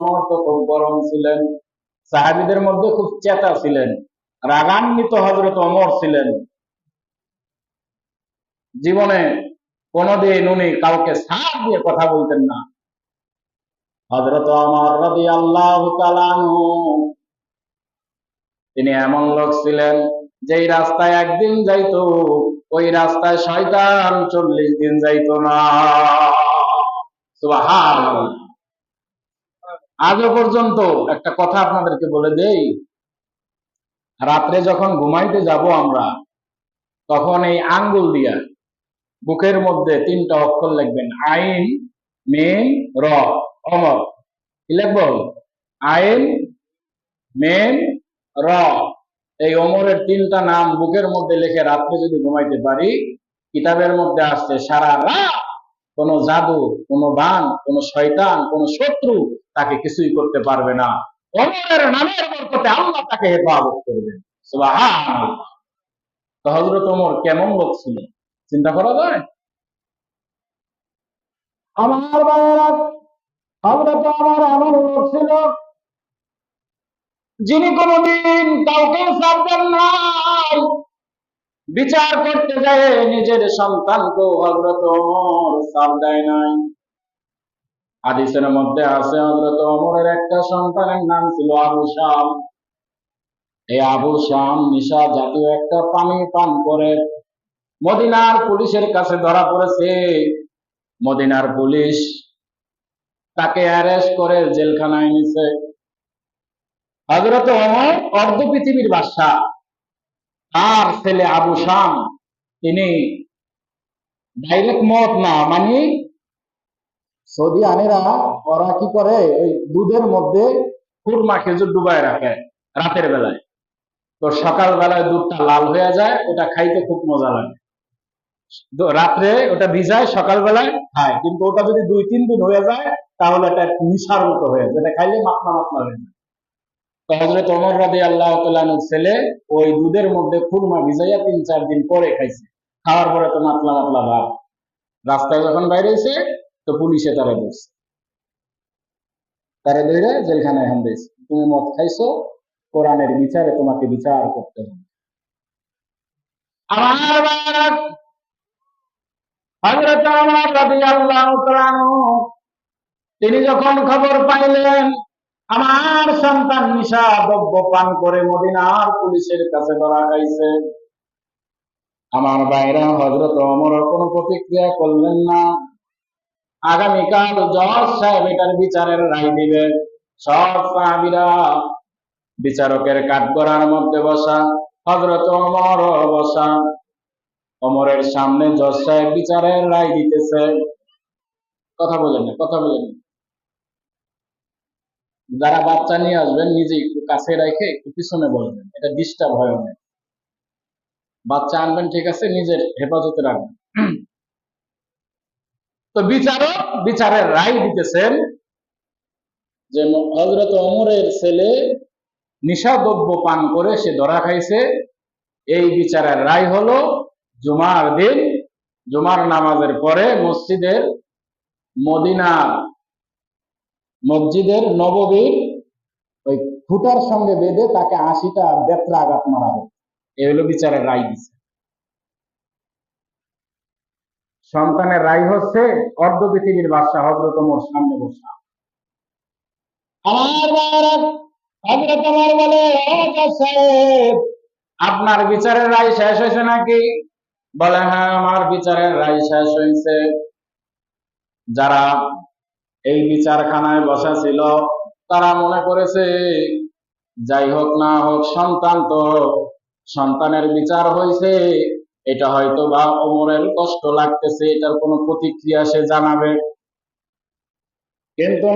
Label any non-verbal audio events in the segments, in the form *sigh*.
খুব গরম ছিলেন। সাহাবিদের মধ্যে খুব চেতা ছিলেন। রাগান্বিত হজরত অমর ছিলেন। জীবনে কোনদিন উনি কাউকে সাথ দিয়ে কথা বলতেন না। হজরত অমর রবি আল্লাহ তিনি এমন লোক ছিলেন, যেই রাস্তায় একদিন যাইতো, ওই রাস্তায় শয়তান চল্লিশ দিন যাইতো না। সুবহানাল্লাহ। আজও পর্যন্ত একটা কথা আপনাদেরকে বলে দেই, রাত্রে যখন ঘুমাইতে যাব আমরা, তখন এই আঙ্গুল দিয়া বুকের মধ্যে তিনটা অক্ষর লিখবেন, আইন, মেন, র, অমর। কি লিখব? আইন, মেন, র। এই অমরের তিনটা নাম বুকের মধ্যে লিখে রাত্রে যদি ঘুমাইতে পারি, কিতাবের মধ্যে আসছে সারা রাত কোন জাদু, কোন বান, কোন শয়তান, কোন শত্রু তাকে কিছুই করতে পারবে না। অমরের নামের বরকতে আল্লাহ তাকে হেফাজত করবেন। তো হযরত ওমর কেমন লোক ছিল? চিন্তা করা যায়? আমার বাবা হযরত ওমর এমন লোক ছিল যিনি কোনদিন কাউকে ছাড়বেন নাই। বিচার করতে যায়, নিজের সন্তানকে হজরত ওমর সার দেয় নাই। হাদিসের মধ্যে আছে হজরত ওমরের একটা সন্তানের নাম ছিল আবু শাম। এই আবু শাম নিশা জাতীয় একটা পানি পান করে, মদিনার পুলিশের কাছে ধরা পড়েছে। মদিনার পুলিশ তাকে অ্যারেস্ট করে জেলখানায় নিছে। হজরত ওমর অর্ধ পৃথিবীর বাদশাহ। তার ছেলে আবু শাম, তিনি ডাইরেক্ট মত না মানে সৌদি আনেরা ওরা কি করে? ওই দুধের মধ্যে খুরমা, খেজুর ডুবায় রাখে রাতের বেলায়। তো সকাল বেলায় দুধটা লাল হয়ে যায়, ওটা খাইতে খুব মজা লাগে। রাত্রে ওটা ভিজায়, সকাল বেলায় খায়। কিন্তু ওটা যদি দুই, তিন দিন হয়ে যায়, তাহলে এটা নিশার মতো হয়ে যায়। এটা খাইলে মাখনা মাখনা হয়ে যায়। হজরত অমর আল্লাহ ছেলে ওই দুধের মধ্যে খুরমা ভিজাইয়া তিন, চার দিন পরে খাইছে। খাওয়ার পরে তো মাতলা মাতলা ভাব। রাস্তায় যখন তো পুলিশে তারা তারা ধরে জেলখানায় এখন দিয়েছে। তুমি মদ খাইছো, কোরআনের বিচারে তোমাকে বিচার করতে হবে। তিনি যখন খবর পাইলেন আমার সন্তান নিশা দ্রব্য পান করে মদিনার পুলিশের কাছে ধরা খাইছে। আমার বাইরা হজরত অমর কোনো প্রতিক্রিয়া করলেন না। আগামীকাল জজ সাহেব এটার বিচারের রায় দিবে। সব সাহাবিরা বিচারকের কাঠগড়ার মধ্যে বসা হজরত অমর বসা। অমরের সামনে জজ সাহেব বিচারের রায় দিতেছে। কথা বলেন কথা বলেন। যারা বাচ্চা নিয়ে আসবেন নিজে একটু কাছে রেখে একটু পিছনে বলবেন এটা ডিস্টার্ব হয় অনেক। বাচ্চা আনবেন, ঠিক আছে, নিজের হেফাজতে রাখবেন। *clears throat* তো বিচারক, বিচারের রায় দিতেছেন যে হজরত অমরের ছেলে নিশাদ্রব্য পান করে সে ধরা খাইছে। এই বিচারের রায় হলো, জুমার দিন, জুমার নামাজের পরে মসজিদের মদিনার মসজিদের নববীর ওই খুঁটার সঙ্গে বেঁধে তাকে আশিটা বেত্রা আঘাত মারা হবে এই হলো বিচারের রায় দিছে। সন্তানের রায় হচ্ছে অর্ধ পৃথিবীর বাদশাহ হজরত ওমর সামনে বসা। আমার ওমর বলে, "ও আপনার বিচারের রায় শেষ হয়েছে নাকি? বলে হ্যাঁ আমার বিচারের রায় শেষ হয়েছে। যারা এই বিচারখানায় বসা ছিল। তারা মনে করেছে, যাই হোক না হোক, সন্তান তো, সন্তানের বিচার হয়েছে এটা হয়তো বা ওমরের কষ্ট লাগতেছে, এটার কোনো প্রতিক্রিয়া সে জানাবে। কিন্তু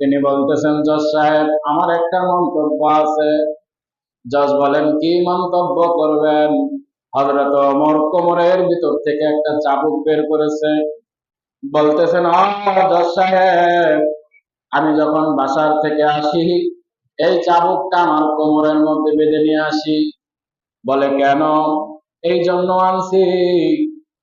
তিনি বলতেছেন, জজ সাহেব, আমার একটা মন্তব্য আছে। জজ বলেন, কি মন্তব্য করবেন? হযরত ওমর কোমরের ভিতর থেকে একটা চাবুক বের করেছে। বলতেছেন আমি যখন বাসার থেকে আসি, এই চাবুকটা আমার কোমরের মধ্যে বেঁধে নিয়ে আসি। বলে, কেন? এই জন্য আনছি।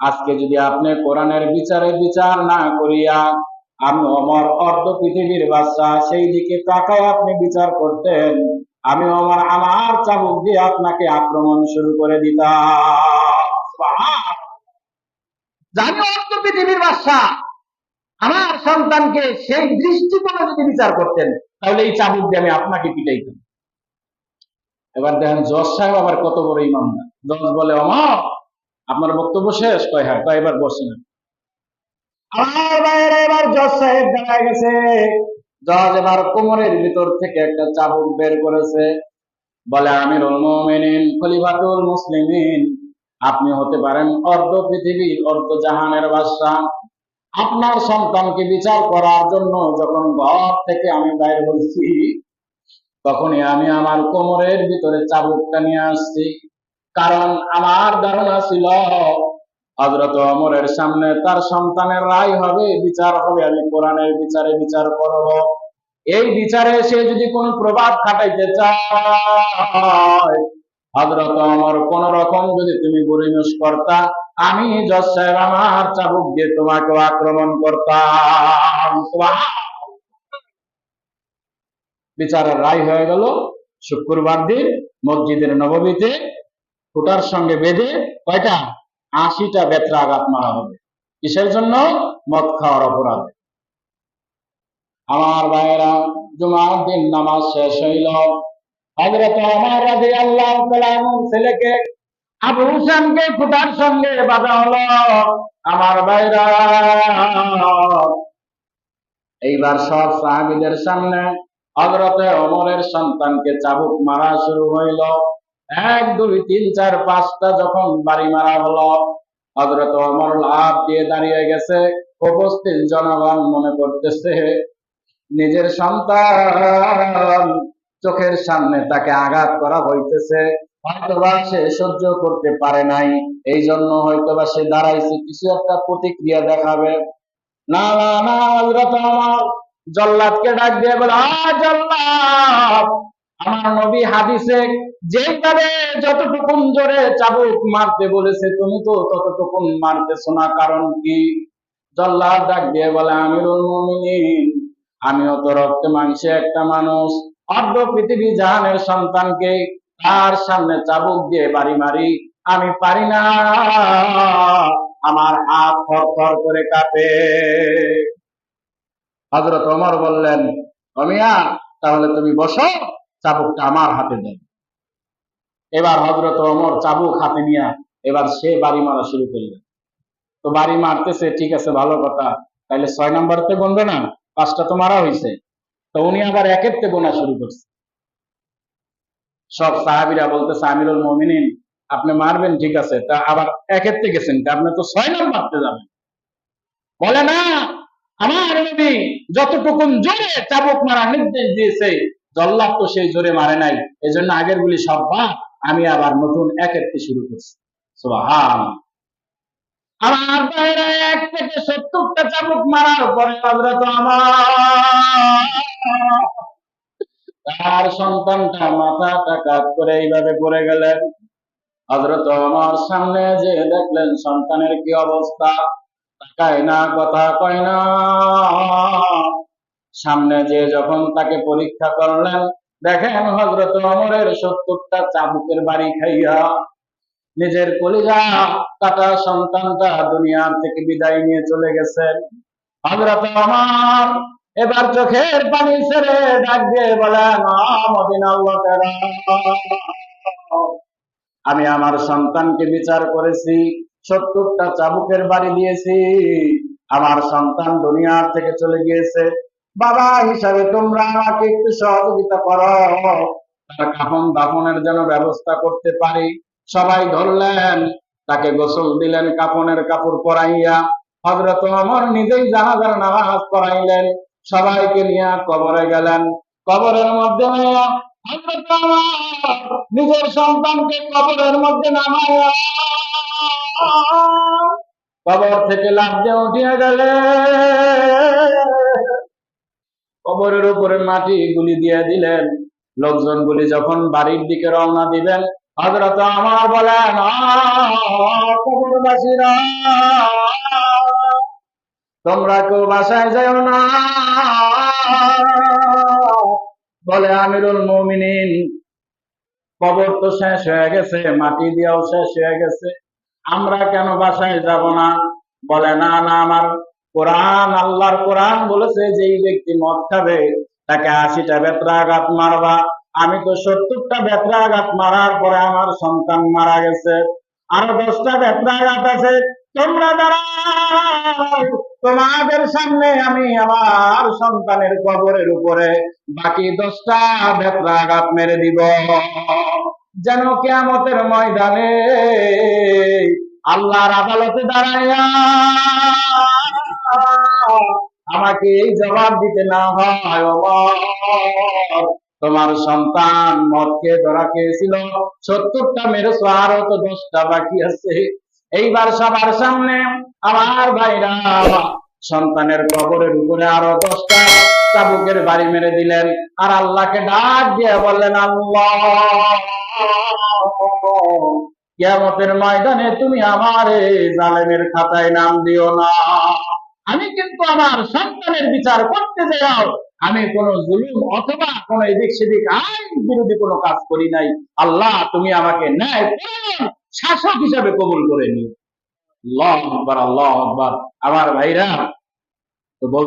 আজকে যদি আপনি কোরআনের বিচারে বিচার না করিয়া আমি অমর অর্ধ পৃথিবীর বাচ্চা সেই দিকে তাকায় আপনি বিচার করতেন। আমি আমার আমার চাবুক দিয়ে আপনাকে আক্রমণ শুরু করে দিতাম। পৃথিবীর আমার সন্তানকে সেই দৃষ্টিকোণে যদি বিচার করতেন, তাহলে এই চাবুক দিয়ে আমি আপনাকে পিটাইতাম এবার দেখেন জজ সাহেব আবার কত বড় ইমানদার। জজ বলে, অমর, আপনার বক্তব্য শেষ? কয় হ্যাঁ কয়, এবার বসেন। আমার বাইরে এবার জজ সাহেব দেখা গেছে। জজ এবার কোমরের ভিতর থেকে একটা চাবুক বের করেছে। বলে মুমিনিন, খলিফাতুল মুসলিমিন, আপনি হতে পারেন অর্ধ পৃথিবীর, অর্ধ জাহানের বাদশাহ। আপনার সন্তানকে বিচার করার জন্য যখন ঘর থেকে আমি বাইর হয়েছি, তখনই আমি আমার কোমরের ভিতরে চাবুকটা নিয়ে আসছি। কারণ আমার ধারণা ছিল হজরত অমরের সামনে তার সন্তানের রায় হবে, বিচার হবে, আমি কোরআনের বিচারে বিচার করব। এই বিচারে সে যদি কোনো প্রভাব খাটাইতে চায় হজরত অমর কোন রকম যদি তুমি গরিনুস করতা, আমি জজ সাহেব আমার চাবুক দিয়ে তোমাকে আক্রমণ করতাম। বিচারের রায় হয়ে গেল শুক্রবার দিন মসজিদের নবমীতে ফুটার সঙ্গে বেঁধে কয়টা? আশিটা বেত্রা আঘাত মারা হবে। কিসের জন্য? মদ খাওয়ার অপরাধে। আমার ভাইয়েরা, জুমার দিন নামাজ শেষ হইল। আমার ভাইরা এইবার সামনে অমরের সন্তানকে চাবুক মারা শুরু হইল। এক, দুই, তিন, চার, পাঁচটা যখন বাড়ি মারা হলো হজরত অমর লাভ দিয়ে দাঁড়িয়ে গেছে। উপস্থিত জনগণ মনে করতেছে, নিজের সন্তান চোখের সামনে তাকে আঘাত করা হইতেছে। হয়তোবা সে সহ্য করতে পারে নাই এই জন্য হয়তোবা সে দাঁড়াইছে, কিছু একটা প্রতিক্রিয়া দেখাবে। না না না, হযরত আমার জল্লাদকে ডাক দিয়ে বলে, আ জল্লাদ! আমার নবী হাদিসে যেভাবে যতটুকুন জোরে চাবুক মারতে বলেছে, তুমি তো ততটুকুন মারতেছো না, কারণ কি? জল্লাদ ডাক দিয়ে বলে, আমিরুল মুমিনিন, আমিও তো রক্তে মাংসে একটা মানুষ। অর্ধ পৃথিবী জাহানের সন্তানকে তার সামনে চাবুক দিয়ে বাড়ি মারি, আমি পারি না। আমার হাত থর থর করে কাঁপে। হজরত অমর বললেন, অমিয়া, তাহলে তুমি বসো। চাবুকটা আমার হাতে দেন এবার হজরত ওমর চাবুক হাতে নিয়ে এবার সে বাড়ি মারা শুরু করলেন তো বাড়ি মারতেছে, ঠিক আছে, ভালো কথা। তাহলে ছয় নম্বরতে বলবে না? পাঁচটা তো মারা হয়েছে তো উনি আবার একেরতে গোনা শুরু করছে। সব সাহাবিরা বলতেছে, আমিরুল মমিনিন, আপনি মারবেন, ঠিক আছে। তা আবার একেরতে গেছেন আপনি তো ছয় নম্বর মারতে যাবেন। বলে, না, আমার নবী যতটুকুন জোরে চাবুক মারা নির্দেশ দিয়েছে জল্লাদ তো সেই জোরে মারে নাই। এই জন্য আগের গুলি সব বাদ, আমি আবার নতুন একেরতে শুরু করছি। আমার বাইরে এক থেকে সত্তরটা চাবুক মারার পরে হযরত আমার তার সন্তানটা মাথাটা কাত করে এইভাবে পড়ে গেলেন। হযরত আমার সামনে যে দেখলেন সন্তানের কি অবস্থা, তাকায় না, কথা কয় না। সামনে যে যখন তাকে পরীক্ষা করলেন, দেখেন হযরত অমরের সত্তরটা চাবুকের বাড়ি খাইয়া নিজের কলিজা কাটা সন্তানটা দুনিয়ার থেকে বিদায় নিয়ে চলে গেছেন। হযরত আমার এবার চোখের পানি ছেড়ে ডাক দিয়ে বলেন, "আ মদিনার লোকেরা, আমি আমার সন্তানকে বিচার করেছি, সত্তরটা চাবুকের বাড়ি দিয়েছি, আমার সন্তান দুনিয়ার থেকে চলে গিয়েছে। বাবা হিসাবে তোমরা আমাকে একটু সহযোগিতা করো। তার কাফন দাফনের জন্য ব্যবস্থা করতে পারি। সবাই ধরলেন, তাকে গোসল দিলেন, কাফনের কাপড় পরাইয়া হজরত অমর নিজেই জানাজার নামাজ পড়াইলেন। সবাইকে নিয়ে কবরে গেলেন। কবরের মধ্যে নিজের সন্তানকে কবরের মধ্যে নামাইয়া কবর থেকে লাফ দিয়ে উঠিয়ে গেলে কবরের উপরে মাটি গুলি দিয়ে দিলেন। লোকজন গুলি যখন বাড়ির দিকে রওনা দিবেন হজরত আমার বলেন তোমরা কেউ বাসায় যাও না। বলে, আমিরুল মুমিনিন, কবর তো শেষ হয়ে গেছে, মাটি দিয়েও শেষ হয়ে গেছে, আমরা কেন বাসায় যাব না? বলে, না না, আমার কোরআন, আল্লাহর কোরআন বলেছে যে এই ব্যক্তি মদ খাবে, তাকে আশিটা বেত্রাঘাত মারবা। আমি তো সত্তরটা বেত্রাঘাত মারার পরে আমার সন্তান মারা গেছে। আরও দশটা বেত্রাঘাত আছে। তোমরা দাঁড়াও তোমাদের সামনে আমি আমার সন্তানের কবরের উপরে বাকি দশটা বেত্রাঘাত মেরে দিব। যেন কেয়ামতের ময়দানে আল্লাহর আদালতে দাঁড়াইয়া আমাকে এই জবাব দিতে না হয় তোমার সন্তান মদকে ধরা খেয়েছিল। সত্তরটা মেরেছ, আরও তো দশটা বাকি আছে। এইবার সবার সামনে আমার ভাইরা, সন্তানের কবরের উপরে আরও দশটা চাবুকের বাড়ি মেরে দিলেন। আর আল্লাহকে ডাক দিয়ে বললেন, আল্লাহ, কিয়ামতের ময়দানে তুমি আমার জালেমের খাতায় নাম দিও না। আমি কিন্তু আমার সন্তানের বিচার করতে যাও আমি কোন জুলুম অথবা কোন এদিক সেদিক আইন বিরোধী কোনো কাজ করি নাই। আল্লাহ, তুমি আমাকে ন্যায় শাসক হিসাবে কবুল করে নিও। আল্লাহ আকবার আল্লাহ আকবার। আমার ভাইরা, তো বল